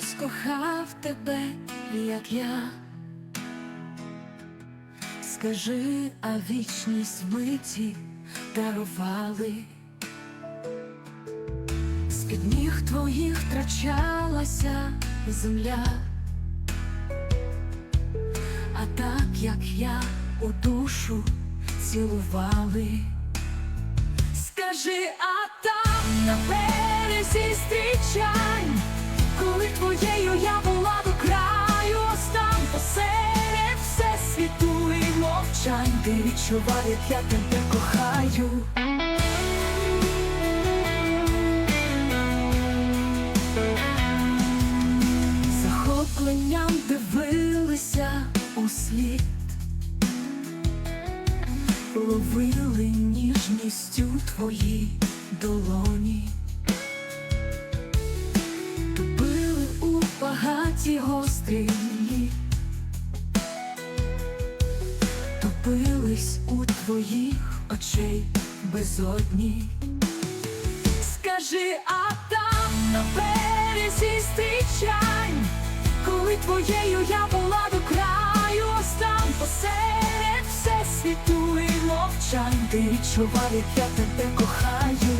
Хтось кохав тебе, як я. Скажи, а вічність миті дарували. З-під ніг твоїх втрачалася земля. А так як я у душу цілували. Скажи, а там на ти відчував, як я тебе кохаю. Захопленням дивилися у слід, ловили ніжністю твої долоні, топили у багаті гострі, твоїх очей безодні. Скажи, а там на березі зустрічань, коли твоєю я була до краю, ось там посеред всесвіту і мовчань, ти відчував, як я тебе кохаю.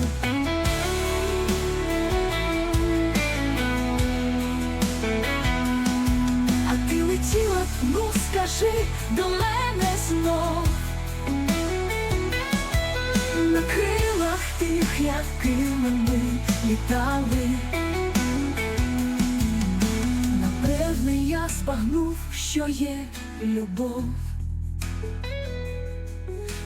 А ти летіла, ну скажи до мене знов якими ми літали. Напевне, я спагнув, що є любов.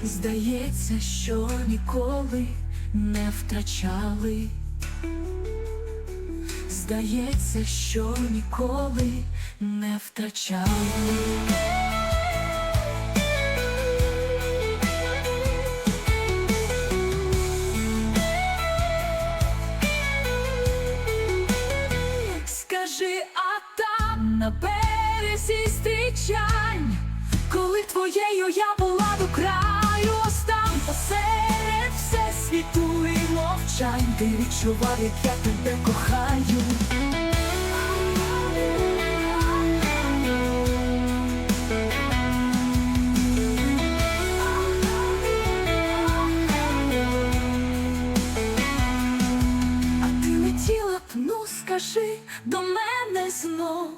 Здається, що ніколи не втрачали. Здається, що ніколи не втрачали. На березі зустрічань, коли твоєю я була до краю, ось там посеред всесвіту і мовчань, ти відчував, як я тебе кохаю. Ну скажи до мене знов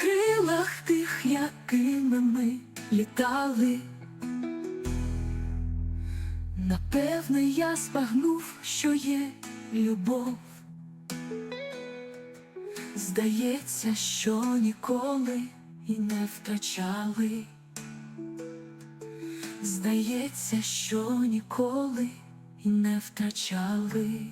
крилах тих, якими ми літали. Напевне, я спагнув, що є любов. Здається, що ніколи і не втрачали. Здається, що ніколи і не втрачали.